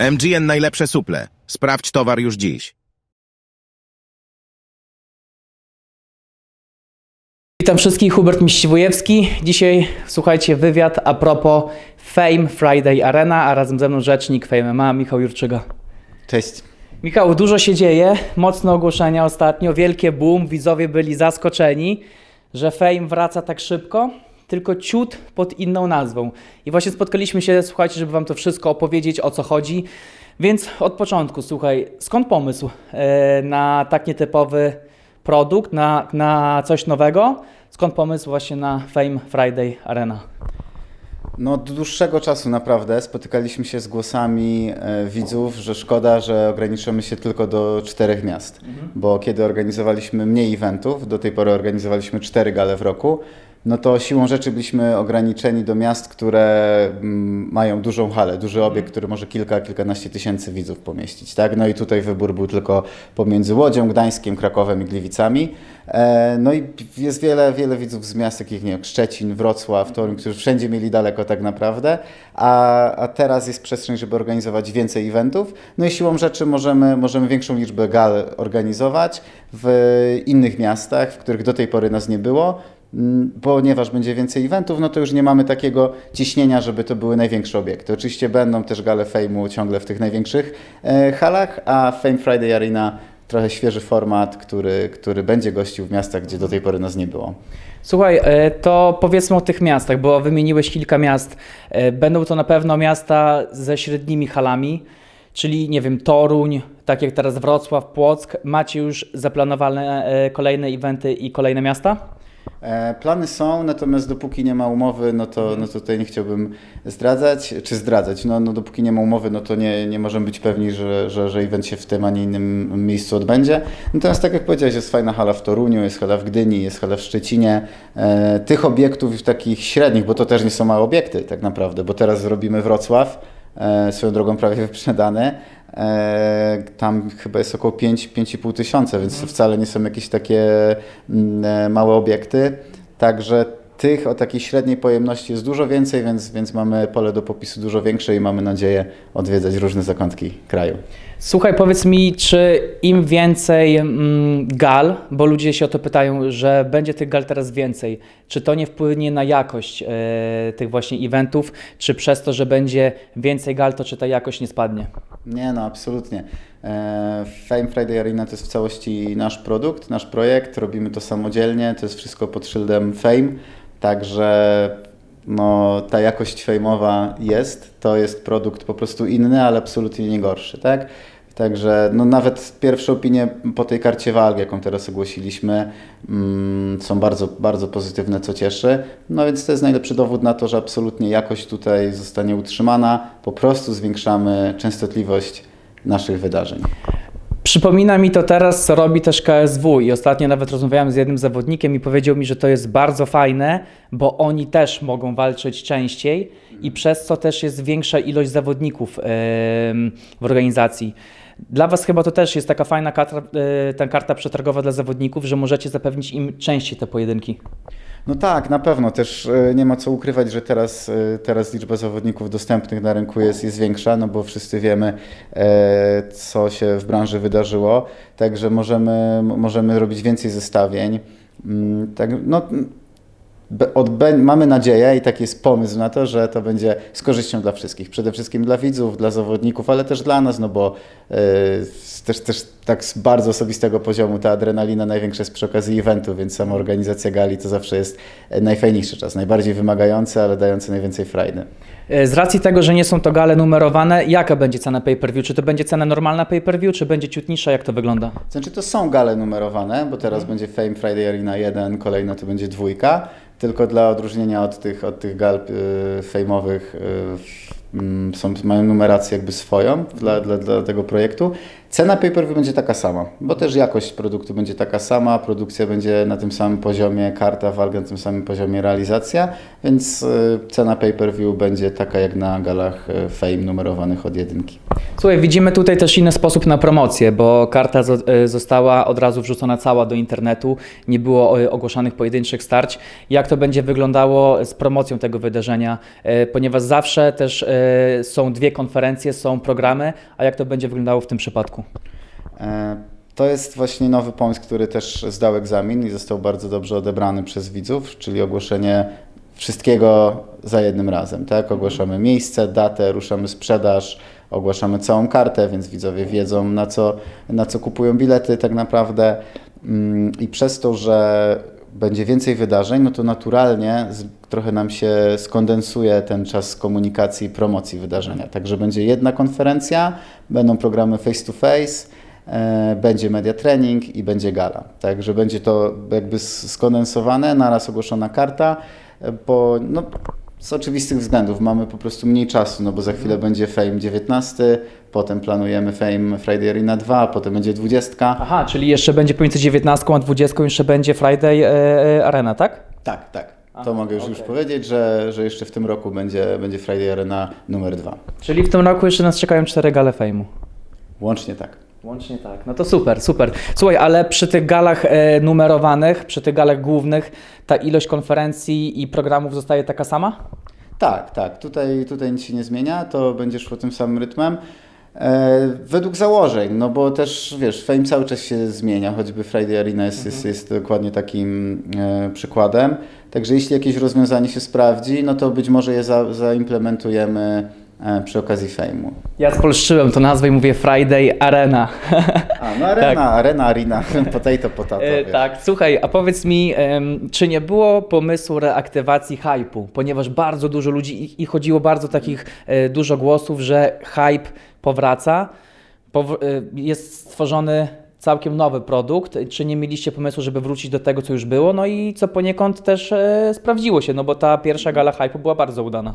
MGN najlepsze suple. Sprawdź towar już dziś. Witam wszystkich, Hubert Miściwojewski. Dzisiaj słuchajcie wywiad a propos Fame Friday Arena, a razem ze mną rzecznik Fame MMA Michał Jurczyga. Cześć. Michał, dużo się dzieje, mocne ogłoszenia ostatnio, wielkie boom, widzowie byli zaskoczeni, że Fame wraca tak szybko, tylko ciut pod inną nazwą. I właśnie spotkaliśmy się, słuchajcie, żeby wam to wszystko opowiedzieć, o co chodzi. Więc od początku, słuchaj, skąd pomysł e, na tak nietypowy produkt, na, na coś nowego? Skąd pomysł właśnie na Fame Friday Arena? No od dłuższego czasu naprawdę spotykaliśmy się z głosami e, widzów, że szkoda, że ograniczymy się tylko do czterech miast, bo kiedy organizowaliśmy mniej eventów, do tej pory organizowaliśmy cztery gale w roku, no to siłą rzeczy byliśmy ograniczeni do miast, które mm, mają dużą halę, duży obiekt, który może kilka, kilkanaście tysięcy widzów pomieścić, tak? No i tutaj wybór był tylko pomiędzy Łodzią, Gdańskiem, Krakowem i Gliwicami. E, No i jest wiele, wiele widzów z miast takich, wiem, Szczecin, Wrocław, Toruń, którzy wszędzie mieli daleko tak naprawdę, a, a teraz jest przestrzeń, żeby organizować więcej eventów. No i siłą rzeczy możemy, możemy większą liczbę gal organizować w innych miastach, w których do tej pory nas nie było. Mm, Ponieważ będzie więcej eventów, no to już nie mamy takiego ciśnienia, żeby to były największe obiekty. Oczywiście będą też gale Fame'u ciągle w tych największych e, halach, a Fame Friday Arena trochę świeży format, który, który będzie gościł w miastach, gdzie do tej pory nas nie było. Słuchaj, e, to powiedzmy o tych miastach, bo wymieniłeś kilka miast. E, Będą to na pewno miasta ze średnimi halami, czyli nie wiem, Toruń, tak jak teraz Wrocław, Płock. Macie już zaplanowane kolejne eventy i kolejne miasta? E, Plany są, natomiast dopóki nie ma umowy, no to, no to tutaj nie chciałbym zdradzać, czy zdradzać. No, no dopóki nie ma umowy, no to nie, nie możemy być pewni, że, że, że event się w tym, a nie innym miejscu odbędzie. Natomiast tak jak powiedziałeś, jest fajna hala w Toruniu, jest hala w Gdyni, jest hala w Szczecinie. E, tych obiektów takich średnich, bo to też nie są małe obiekty tak naprawdę, bo teraz zrobimy Wrocław, e, swoją drogą prawie wyprzedany. E, tam chyba jest około 5-5,5 tysiąca, więc to wcale nie są jakieś takie mm, e, małe obiekty. Także tych o takiej średniej pojemności jest dużo więcej, więc, więc mamy pole do popisu dużo większe i mamy nadzieję odwiedzać różne zakątki kraju. Słuchaj, powiedz mi, czy im więcej mm, gal, bo ludzie się o to pytają, że będzie tych gal teraz więcej, czy to nie wpłynie na jakość e, tych właśnie eventów, czy przez to, że będzie więcej gal, to czy ta jakość nie spadnie? Nie, no absolutnie. E, Fame Friday Arena to jest w całości nasz produkt, nasz projekt, robimy to samodzielnie, to jest wszystko pod szyldem Fame, także no, ta jakość fejmowa jest, to jest produkt po prostu inny, ale absolutnie nie gorszy, tak? Także no, nawet pierwsze opinie po tej karcie walk, jaką teraz ogłosiliśmy, mm, są bardzo, bardzo pozytywne, co cieszy. No więc to jest najlepszy dowód na to, że absolutnie jakość tutaj zostanie utrzymana. Po prostu zwiększamy częstotliwość naszych wydarzeń. Przypomina mi to teraz, co robi też KSW i ostatnio nawet rozmawiałem z jednym zawodnikiem i powiedział mi, że to jest bardzo fajne, bo oni też mogą walczyć częściej i przez co też jest większa ilość zawodników w organizacji. Dla Was chyba to też jest taka fajna karta, e, ta karta przetargowa dla zawodników, że możecie zapewnić im częściej te pojedynki. No tak, na pewno. Też e, nie ma co ukrywać, że teraz, e, teraz liczba zawodników dostępnych na rynku jest, jest większa, no bo wszyscy wiemy, e, co się w branży wydarzyło. Także możemy, możemy robić więcej zestawień. Mm, Tak, no, odbę- mamy nadzieję i taki jest pomysł na to, że to będzie z korzyścią dla wszystkich. Przede wszystkim dla widzów, dla zawodników, ale też dla nas, no bo z- też, też tak z bardzo osobistego poziomu ta adrenalina największa jest przy okazji eventu, więc sama organizacja gali to zawsze jest e, najfajniejszy czas, najbardziej wymagający, ale dający najwięcej frajdy. E, Z racji tego, że nie są to gale numerowane, jaka będzie cena pay-per-view? Czy to będzie cena normalna pay-per-view, czy będzie ciut niższa? Jak to wygląda? Znaczy to są gale numerowane, bo teraz będzie Fame Friday Arena 1, kolejna to będzie dwójka, tylko dla odróżnienia od tych, od tych gal y, fejmowych y, mm, są, mają numerację jakby swoją dla, dla, dla tego projektu. Cena pay-per-view będzie taka sama, bo też jakość produktu będzie taka sama, produkcja będzie na tym samym poziomie, karta walka na tym samym poziomie, realizacja, więc y, cena pay-per-view będzie taka jak na galach y, Fame numerowanych od jedynki. Słuchaj, widzimy tutaj też inny sposób na promocję, bo karta e, została od razu wrzucona cała do internetu, nie było ogłoszanych pojedynczych starć. Jak to będzie wyglądało z promocją tego wydarzenia? Ponieważ zawsze też są dwie konferencje, są programy, a jak to będzie wyglądało w tym przypadku? E, To jest właśnie nowy pomysł, który też zdał egzamin i został bardzo dobrze odebrany przez widzów, czyli ogłoszenie wszystkiego za jednym razem. Tak? Ogłaszamy miejsce, datę, ruszamy sprzedaż, ogłaszamy całą kartę, więc widzowie wiedzą na co, na co kupują bilety tak naprawdę. Mm, I przez to, że będzie więcej wydarzeń, no to naturalnie trochę nam się skondensuje ten czas komunikacji i promocji wydarzenia. Także będzie jedna konferencja, będą programy face to face, e, będzie media training i będzie gala. Także będzie to jakby skondensowane, naraz ogłoszona karta, e, bo no, z oczywistych względów mamy po prostu mniej czasu, no bo za chwilę będzie Fame 19, potem planujemy Fame Friday Arena 2, potem będzie 20. Aha, czyli jeszcze będzie pomiędzy 19 a 20 jeszcze będzie Friday e, e, Arena, tak? Tak, tak. To mogę już, już okej. powiedzieć, że, że jeszcze w tym roku będzie, będzie Friday Arena numer 2. Czyli w tym roku jeszcze nas czekają cztery gale fejmu. Łącznie tak. Łącznie tak. No to super, super. Słuchaj, ale przy tych galach e, numerowanych, przy tych galach głównych, ta ilość konferencji i programów zostaje taka sama? Tak, tak. Tutaj, tutaj nic się nie zmienia, to będzie szło tym samym rytmem. E, według założeń, no bo też wiesz, Fame cały czas się zmienia, choćby Friday Arena jest, jest, jest dokładnie takim e, przykładem. Także jeśli jakieś rozwiązanie się sprawdzi, no to być może je za, zaimplementujemy przy okazji Fame'u. Ja spolszczyłem to nazwę i mówię Friday Arena. A, no arena, arena, arena, potato, potato. E, tak, słuchaj, a powiedz mi, czy nie było pomysłu reaktywacji hype'u? Ponieważ bardzo dużo ludzi i, chodziło bardzo takich e, dużo głosów, że hype powraca, pow, e, jest stworzony całkiem nowy produkt. Czy nie mieliście pomysłu, żeby wrócić do tego, co już było? No i co poniekąd też e, sprawdziło się, no bo ta pierwsza gala hype'u była bardzo udana.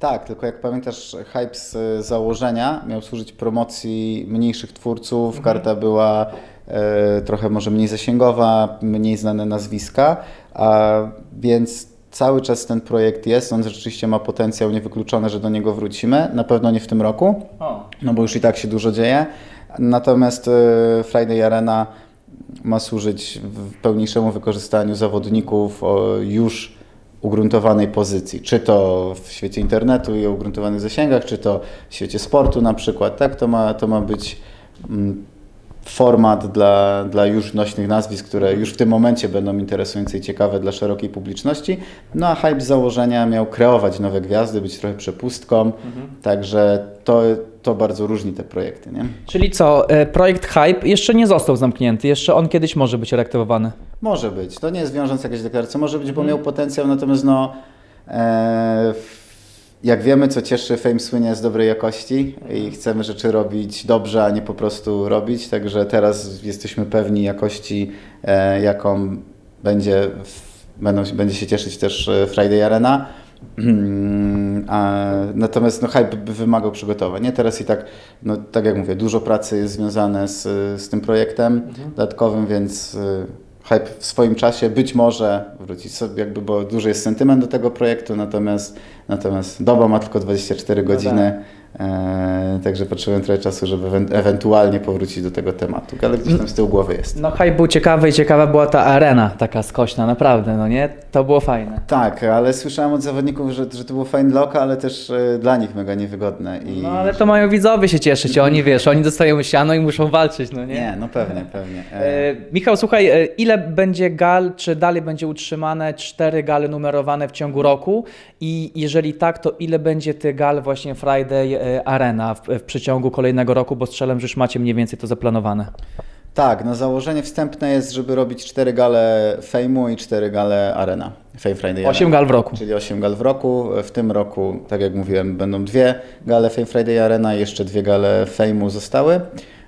Tak, tylko jak pamiętasz, hype z e, założenia miał służyć promocji mniejszych twórców. Karta była e, trochę może mniej zasięgowa, mniej znane nazwiska, a więc cały czas ten projekt jest. On rzeczywiście ma potencjał niewykluczone, że do niego wrócimy. Na pewno nie w tym roku, O. no bo już i tak się dużo dzieje. Natomiast e, Friday Arena ma służyć w pełniejszemu wykorzystaniu zawodników o już ugruntowanej pozycji, czy to w świecie internetu i o ugruntowanych zasięgach, czy to w świecie sportu na przykład, tak, to ma, to ma być mm, format dla, dla już nośnych nazwisk, które już w tym momencie będą interesujące i ciekawe dla szerokiej publiczności. No a hype z założenia miał kreować nowe gwiazdy, być trochę przepustką, także to, to bardzo różni te projekty, nie? Czyli co, e, projekt hype jeszcze nie został zamknięty, jeszcze on kiedyś może być reaktywowany. Może być. To nie jest wiążąca jakaś deklaracja. Może być, bo miał potencjał, natomiast no, e, jak wiemy, co cieszy Fame słynie z dobrej jakości i chcemy rzeczy robić dobrze, a nie po prostu robić. Także teraz jesteśmy pewni jakości, e, jaką będzie, będą, będzie się cieszyć też e, Friday Arena. Mm, A, natomiast no, hype by wymagał przygotowań. Nie? Teraz i tak, no, tak jak mówię, dużo pracy jest związane z, z tym projektem dodatkowym, więc y, hype w swoim czasie być może wrócić sobie, jakby, bo duży jest sentyment do tego projektu, natomiast, natomiast doba ma tylko 24 godziny, e, także potrzebuję trochę czasu, żeby ewen- ewentualnie powrócić do tego tematu, ale gdzieś tam z tyłu głowy jest. No hype był ciekawy i ciekawa była ta arena taka skośna, naprawdę, no nie? To było fajne. Tak, ale słyszałem od zawodników, że, że to było fajne dla oka, ale też e, dla nich mega niewygodne. I... No ale to mają widzowie się cieszyć, oni wiesz, oni dostają siano i muszą walczyć, no nie? Nie, no pewnie, pewnie. E, E, Michał, słuchaj, e, ile będzie gal, czy dalej będzie utrzymane cztery gale numerowane w ciągu roku i jeżeli tak, to ile będzie tych gal właśnie Friday e, Arena w, w przeciągu kolejnego roku, bo strzelam, że już macie mniej więcej to zaplanowane. Tak, no założenie wstępne jest, żeby robić cztery gale Fame'u i cztery gale Arena. Fame Friday Osiem Arena. gal w roku. Czyli 8 gal w roku. W tym roku, tak jak mówiłem, będą dwie gale Fame Friday Arena i jeszcze dwie gale Fame'u zostały.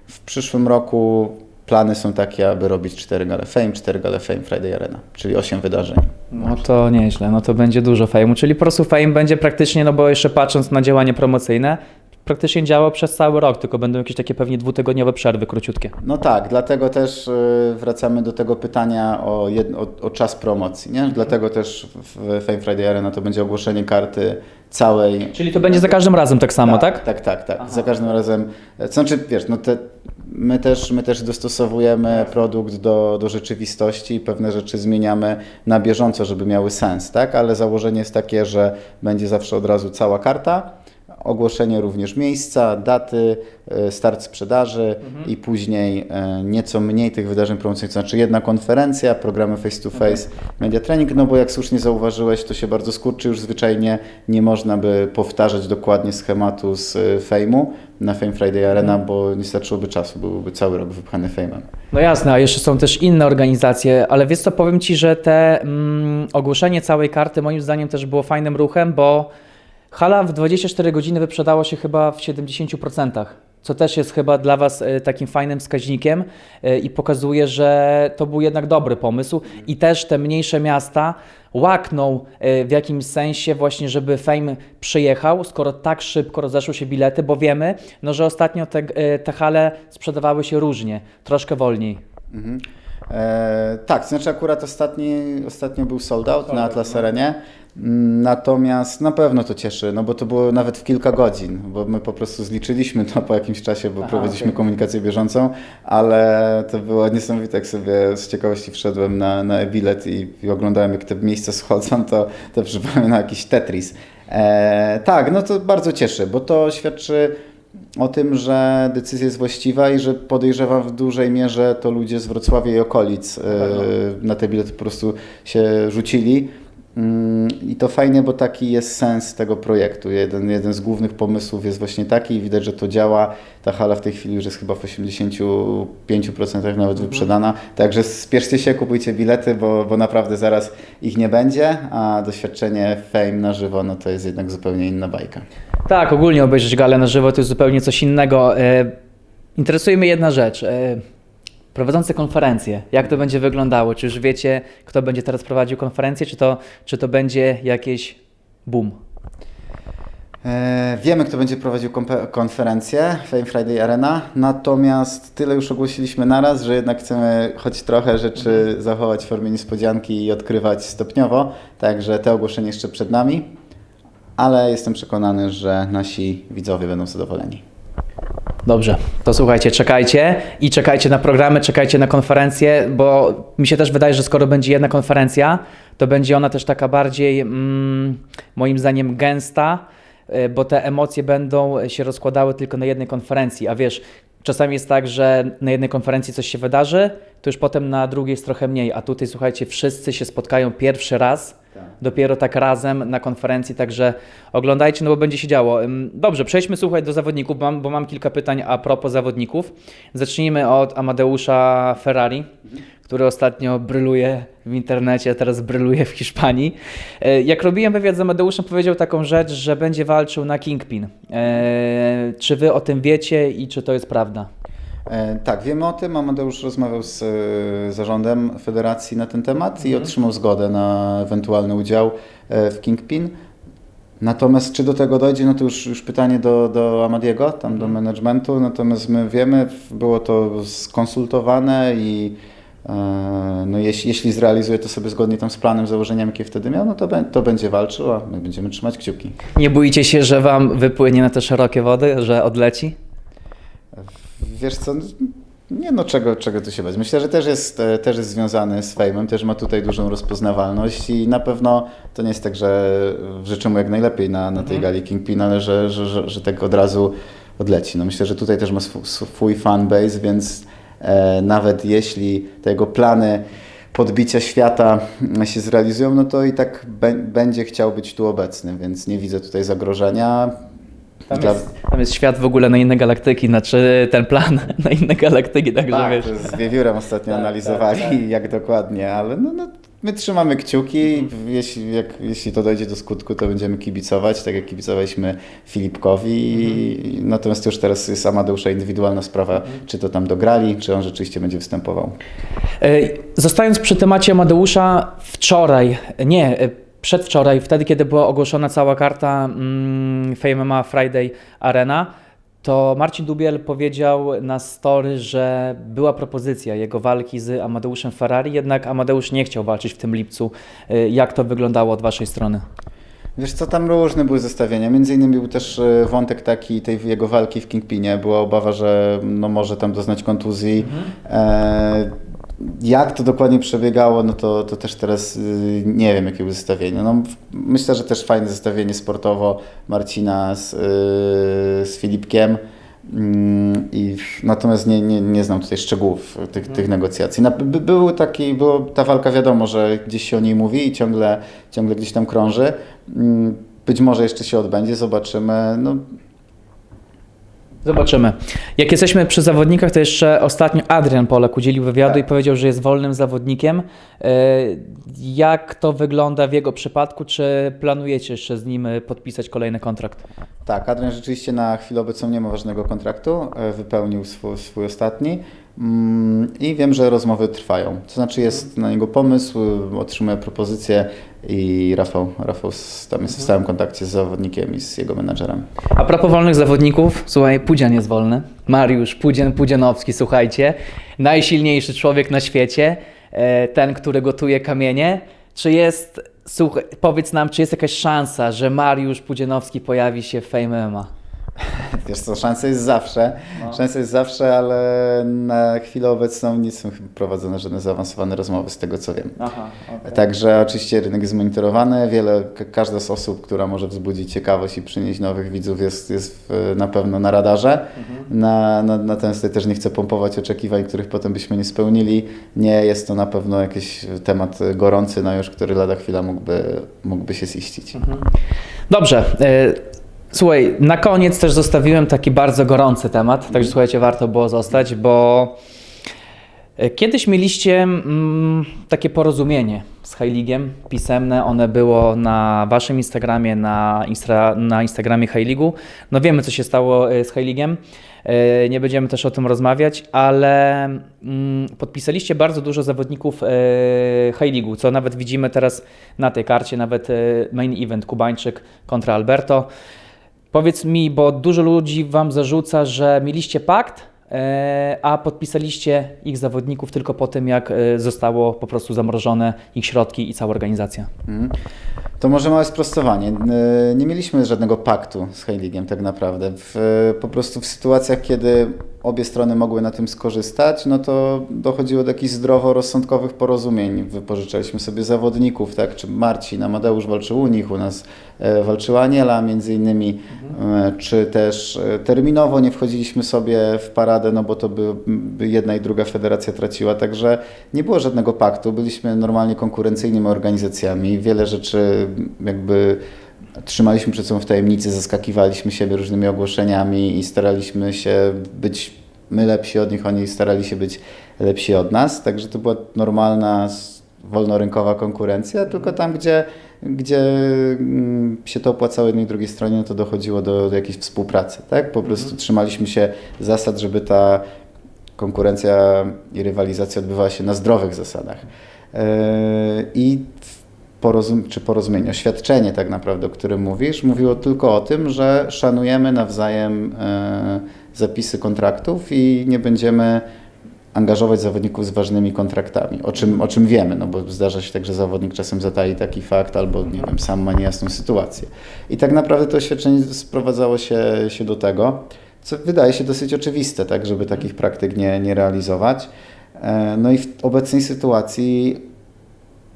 W przyszłym roku plany są takie, aby robić cztery gale Fame, cztery gale Fame Friday Arena, czyli 8 wydarzeń. No to nieźle, no to będzie dużo fejmu, czyli po prostu fame będzie praktycznie, no bo jeszcze patrząc na działanie promocyjne, praktycznie działał przez cały rok, tylko będą jakieś takie pewnie dwutygodniowe przerwy króciutkie. No tak, dlatego też y, wracamy do tego pytania o, jed, o, o czas promocji, nie? Dlatego też w Fame Friday Arena to będzie ogłoszenie karty całej. Czyli to będzie za każdym razem tak samo, tak? Tak, tak, tak. Za każdym razem. To znaczy, wiesz, no te, my, też, my też dostosowujemy produkt do, do rzeczywistości i pewne rzeczy zmieniamy na bieżąco, żeby miały sens, tak? Ale założenie jest takie, że będzie zawsze od razu cała karta. Ogłoszenie również miejsca, daty, e, start sprzedaży i później e, nieco mniej tych wydarzeń promocyjnych, to znaczy jedna konferencja, programy face to face, media training, no bo jak słusznie zauważyłeś, to się bardzo skurczy już zwyczajnie, nie można by powtarzać dokładnie schematu z e, Fame'u na Fame Friday Arena, bo nie starczyłoby czasu, byłby cały rok wypchany Fame'em. No jasne, a jeszcze są też inne organizacje, ale wiesz co, powiem Ci, że te mm, ogłoszenie całej karty moim zdaniem też było fajnym ruchem, bo hala w 24 godziny wyprzedało się chyba w 70%. Co też jest chyba dla Was e, takim fajnym wskaźnikiem e, i pokazuje, że to był jednak dobry pomysł. I też te mniejsze miasta łakną e, w jakimś sensie właśnie, żeby Fame przyjechał, skoro tak szybko rozeszły się bilety, bo wiemy, no, że ostatnio te, te hale sprzedawały się różnie, troszkę wolniej. Mhm. E, tak, znaczy akurat ostatni, ostatnio był sold out na Atlas Arenie. Mm, Natomiast na pewno to cieszy, no bo to było nawet w kilka godzin, bo my po prostu zliczyliśmy to po jakimś czasie, bo Aha, prowadziliśmy okej. komunikację bieżącą, ale to było niesamowite, jak sobie z ciekawości wszedłem na, na e-bilet i, i oglądałem jak te miejsca schodzą, to, to przypomina jakiś Tetris. E, tak, no to bardzo cieszy, bo to świadczy o tym, że decyzja jest właściwa i że podejrzewam w dużej mierze to ludzie z Wrocławia i okolic na te bilety po prostu się rzucili. Mm, I to fajnie, bo taki jest sens tego projektu. Jeden, jeden z głównych pomysłów jest właśnie taki i widać, że to działa. Ta hala w tej chwili już jest chyba w 85% nawet wyprzedana. Także spieszcie się, kupujcie bilety, bo, bo naprawdę zaraz ich nie będzie, a doświadczenie Fame na żywo no to jest jednak zupełnie inna bajka. Tak, ogólnie obejrzeć galę na żywo to jest zupełnie coś innego. E, Interesuje mnie jedna rzecz. Prowadzące konferencje, jak to będzie wyglądało? Czy już wiecie, kto będzie teraz prowadził konferencję, czy to, czy to będzie jakieś boom? E, Wiemy, kto będzie prowadził konferencję Fame Friday Arena, natomiast tyle już ogłosiliśmy naraz, że jednak chcemy choć trochę rzeczy zachować w formie niespodzianki i odkrywać stopniowo, także te ogłoszenia jeszcze przed nami, ale jestem przekonany, że nasi widzowie będą zadowoleni. Dobrze, to słuchajcie, czekajcie i czekajcie na programy, czekajcie na konferencje, bo mi się też wydaje, że skoro będzie jedna konferencja, to będzie ona też taka bardziej, mm, moim zdaniem, gęsta, y, bo te emocje będą się rozkładały tylko na jednej konferencji, a wiesz, czasami jest tak, że na jednej konferencji coś się wydarzy, to już potem na drugiej jest trochę mniej, a tutaj słuchajcie, wszyscy się spotkają pierwszy raz, dopiero tak razem na konferencji, także oglądajcie, no bo będzie się działo. Dobrze, przejdźmy słuchaj do zawodników, bo mam, bo mam kilka pytań a propos zawodników. Zacznijmy od Amadeusza Ferrari, który ostatnio bryluje w internecie, a teraz bryluje w Hiszpanii. E, Jak robiłem wywiad z Amadeuszem, powiedział taką rzecz, że będzie walczył na Kingpin. E, Czy wy o tym wiecie i czy to jest prawda? E, Tak, wiemy o tym. Amadeusz rozmawiał z e, zarządem federacji na ten temat i otrzymał zgodę na ewentualny udział e, w Kingpin. Natomiast czy do tego dojdzie, no to już, już pytanie do, do Amadiego, tam do managementu. Natomiast my wiemy, było to skonsultowane i no jeśli, jeśli zrealizuje to sobie zgodnie tam z planem, założeniami, jakie wtedy miał, no to, bę- to będzie walczył, a my będziemy trzymać kciuki. Nie boicie się, że wam wypłynie na te szerokie wody, że odleci? Wiesz co, nie no czego, czego tu się bać. Myślę, że też jest, e, też jest związany z fejmem, też ma tutaj dużą rozpoznawalność i na pewno to nie jest tak, że życzę mu jak najlepiej na, na tej gali Kingpin, ale że, że, że, że tak od razu odleci. No myślę, że tutaj też ma swój, fanbase, więc e, nawet jeśli te jego plany podbicia świata się zrealizują, no to i tak bę- będzie chciał być tu obecny, więc nie widzę tutaj zagrożenia. Tam Dla- jest, tam jest świat w ogóle na inne galaktyki, znaczy ten plan na inne galaktyki, także Tak, wiesz. z wiewiórem ostatnio Tak, analizowali, tak, tak. jak dokładnie, ale no, no, my trzymamy kciuki. Mhm. Jeśli, jak, jeśli to dojdzie do skutku, to będziemy kibicować, tak jak kibicowaliśmy Filipkowi. Mhm. Natomiast już teraz jest Amadeusza indywidualna sprawa, Mhm. czy to tam dograli, czy on rzeczywiście będzie występował. E, Zostając przy temacie Amadeusza, wczoraj, nie, e, przedwczoraj, wtedy kiedy była ogłoszona cała karta mm, Fame MMA Friday Arena, to Marcin Dubiel powiedział na story, że była propozycja jego walki z Amadeuszem Ferrari, jednak Amadeusz nie chciał walczyć w tym lipcu. Y, Jak to wyglądało od Waszej strony? Wiesz co, tam różne były zestawienia. Między innymi był też e, wątek taki tej jego walki w Kingpinie. Była obawa, że no, może tam doznać kontuzji. E, jak to dokładnie przebiegało, no to, to też teraz y, nie wiem, jakie było zestawienie. No, myślę, że też fajne zestawienie sportowo Marcina z, y, z Filipkiem. Mm, I, natomiast nie, nie, nie znam tutaj szczegółów tych, tych negocjacji. Na, by, był taki, było, ta walka wiadomo, że gdzieś się o niej mówi i ciągle, ciągle gdzieś tam krąży. Mm, Być może jeszcze się odbędzie, zobaczymy. No, Zobaczymy. Jak jesteśmy przy zawodnikach, to jeszcze ostatnio Adrian Polak udzielił wywiadu Tak. i powiedział, że jest wolnym zawodnikiem. E, Jak to wygląda w jego przypadku? Czy planujecie jeszcze z nim e, podpisać kolejny kontrakt? Tak, Adrian rzeczywiście na chwilę obecną nie ma ważnego kontraktu, e, wypełnił swój, swój ostatni i wiem, że rozmowy trwają. To znaczy jest na niego pomysł, otrzymuje propozycję i Rafał, Rafał tam jest w stałym kontakcie z zawodnikiem i z jego menadżerem. A propos wolnych zawodników, słuchaj, Pudzian jest wolny. Mariusz Pudzian Pudzianowski, słuchajcie. Najsilniejszy człowiek na świecie, e, ten, który gotuje kamienie. Czy jest, słuchaj, powiedz nam, czy jest jakaś szansa, że Mariusz Pudzianowski pojawi się w Fame MMA? Wiesz co, szansa jest zawsze, szansa jest zawsze, ale na chwilę obecną nie są prowadzone żadne zaawansowane rozmowy z tego co wiem. Aha, Także oczywiście rynek jest monitorowany. Wiele, ka- każda z osób, która może wzbudzić ciekawość i przynieść nowych widzów, jest, jest na pewno na radarze. Na, na, natomiast też nie chcę pompować oczekiwań, których potem byśmy nie spełnili. Nie jest to na pewno jakiś temat gorący, na już który lada chwila mógłby, mógłby się ziścić. Dobrze. e, Słuchaj, na koniec też zostawiłem taki bardzo gorący temat, także słuchajcie, warto było zostać, bo e, kiedyś mieliście mm, takie porozumienie z Heiligiem, pisemne, one było na waszym Instagramie, na, instra, na Instagramie Heiligu. No wiemy, co się stało e, z Heiligiem, e, nie będziemy też o tym rozmawiać, ale mm, podpisaliście bardzo dużo zawodników Heiligu, co nawet widzimy teraz na tej karcie, nawet main event Kubańczyk kontra Alberto. Powiedz mi, bo dużo ludzi wam zarzuca, że mieliście pakt, e, a podpisaliście ich zawodników tylko po tym, jak e, zostało po prostu zamrożone ich środki i cała organizacja. Mhm. To może małe sprostowanie. N- Nie mieliśmy żadnego paktu z Heiligiem tak naprawdę. W, po prostu w sytuacjach, kiedy obie strony mogły na tym skorzystać, no to dochodziło do jakichś zdroworozsądkowych porozumień. Wypożyczaliśmy sobie zawodników, tak, czy Marcin, Amadeusz walczył u nich, u nas e, walczyła Aniela między innymi, e, czy też e, terminowo nie wchodziliśmy sobie w paradę, no bo to by, by jedna i druga federacja traciła, także nie było żadnego paktu, byliśmy normalnie konkurencyjnymi organizacjami, wiele rzeczy jakby trzymaliśmy przed sobą w tajemnicy, zaskakiwaliśmy siebie różnymi ogłoszeniami i staraliśmy się być my lepsi od nich, oni starali się być lepsi od nas, także to była normalna, wolnorynkowa konkurencja, tylko tam, gdzie, gdzie mm, się to opłacało jednej i drugiej stronie, no to dochodziło do, do jakiejś współpracy, tak? Po prostu trzymaliśmy się zasad, żeby ta konkurencja i rywalizacja odbywała się na zdrowych zasadach. Yy, I porozum- czy porozumienie, oświadczenie tak naprawdę, o którym mówisz, mówiło tylko o tym, że szanujemy nawzajem e, zapisy kontraktów i nie będziemy angażować zawodników z ważnymi kontraktami, o czym, o czym wiemy, no bo zdarza się tak, że zawodnik czasem zatai taki fakt albo, nie wiem, sam ma niejasną sytuację. I tak naprawdę to oświadczenie sprowadzało się, się do tego, co wydaje się dosyć oczywiste, tak, żeby takich praktyk nie, nie realizować. E, No i w obecnej sytuacji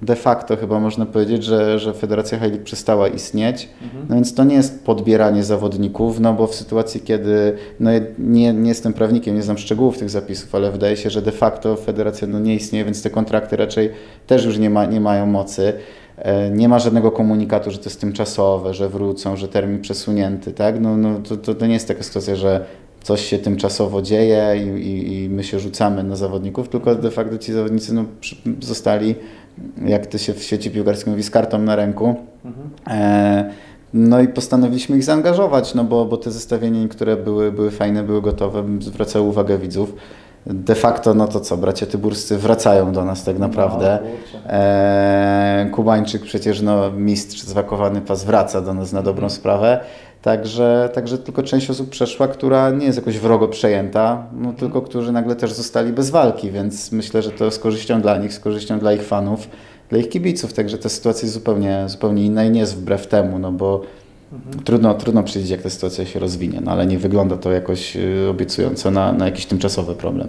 de facto chyba można powiedzieć, że, że Federacja High League przestała istnieć, no więc to nie jest podbieranie zawodników, no bo w sytuacji, kiedy, no nie, nie jestem prawnikiem, nie znam szczegółów tych zapisów, ale wydaje się, że de facto Federacja no nie istnieje, więc te kontrakty raczej też już nie, ma, nie mają mocy. E, Nie ma żadnego komunikatu, że to jest tymczasowe, że wrócą, że termin przesunięty, tak? No, no to, to, to nie jest taka sytuacja, że coś się tymczasowo dzieje i, i, i my się rzucamy na zawodników, tylko de facto ci zawodnicy no, zostali, jak to się w świecie piłkarskim mówi, z kartą na ręku. E, no i postanowiliśmy ich zaangażować, no bo, bo te zestawienia, które były, były fajne, były gotowe, zwracały uwagę widzów. De facto, no to co, bracia tyburscy wracają do nas tak naprawdę. E, Kubańczyk przecież no, mistrz zwakowany pas wraca do nas na dobrą sprawę. Także, także tylko część osób przeszła, która nie jest jakoś wrogo przejęta, no, tylko którzy nagle też zostali bez walki, więc myślę, że to z korzyścią dla nich, z korzyścią dla ich fanów, dla ich kibiców. Także ta sytuacja jest zupełnie, zupełnie inna i nie jest wbrew temu, no bo trudno, trudno przewidzieć, jak ta sytuacja się rozwinie, no ale nie wygląda to jakoś y, obiecująco na, na jakiś tymczasowy problem.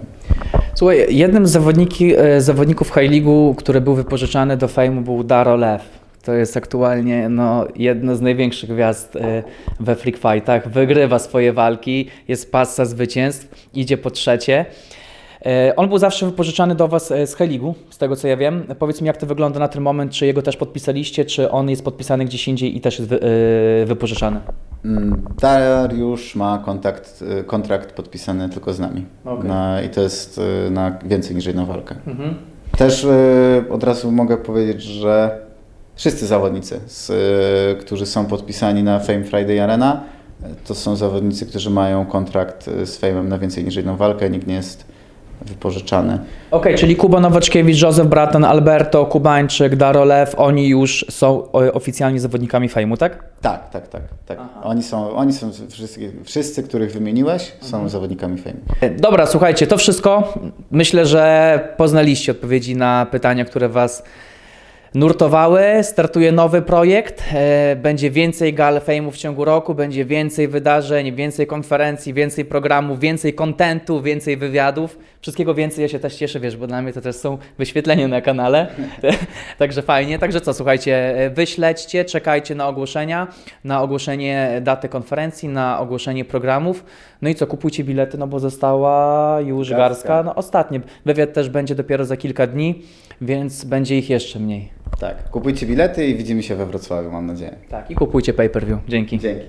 Słuchaj, jednym z zawodniki, e, zawodników High League'u, który był wypożyczany do Fejmu był Daro Lew. To jest aktualnie no, jedna z największych gwiazd e, we freak fightach. Wygrywa swoje walki, jest pasa zwycięstw, idzie po trzecie. E, On był zawsze wypożyczany do Was e, z League'u, z tego co ja wiem. Powiedz mi, jak to wygląda na ten moment, czy jego też podpisaliście, czy on jest podpisany gdzieś indziej i też jest e, wypożyczany? Mm, Dariusz ma kontakt, kontrakt podpisany tylko z nami. Okej. Na, I to jest na więcej niż jedną walkę. Mhm. Też od razu mogę powiedzieć, że wszyscy zawodnicy, z, którzy są podpisani na Fame Friday Arena, to są zawodnicy, którzy mają kontrakt z Fame'em na więcej niż jedną walkę. Nikt nie jest wypożyczany. Okej, czyli Kuba Nowaczkiewicz, Józef Bratan, Alberto, Kubańczyk, Darolew, oni już są oficjalnie zawodnikami fejmu, tak? Tak, tak, tak. tak. Aha. Oni są, oni są wszyscy, wszyscy, których wymieniłeś, są zawodnikami Fame. E, Dobra, słuchajcie, to wszystko. Myślę, że poznaliście odpowiedzi na pytania, które Was nurtowały. Startuje nowy projekt. e, Będzie więcej gal fejmu w ciągu roku, będzie więcej wydarzeń, więcej konferencji, więcej programów, więcej kontentu, więcej wywiadów. Wszystkiego więcej. Ja się też cieszę, wiesz, bo dla mnie to też są wyświetlenia na kanale. Także fajnie. Także co, słuchajcie, e, wyśledźcie, czekajcie na ogłoszenia, na ogłoszenie daty konferencji, na ogłoszenie programów. No i co, kupujcie bilety, no bo została już Garstka. garstka. No ostatnie. Wywiad też będzie dopiero za kilka dni, więc będzie ich jeszcze mniej. Tak. Kupujcie bilety i widzimy się we Wrocławiu, mam nadzieję. Tak, i kupujcie pay-per-view. Dzięki. Dzięki.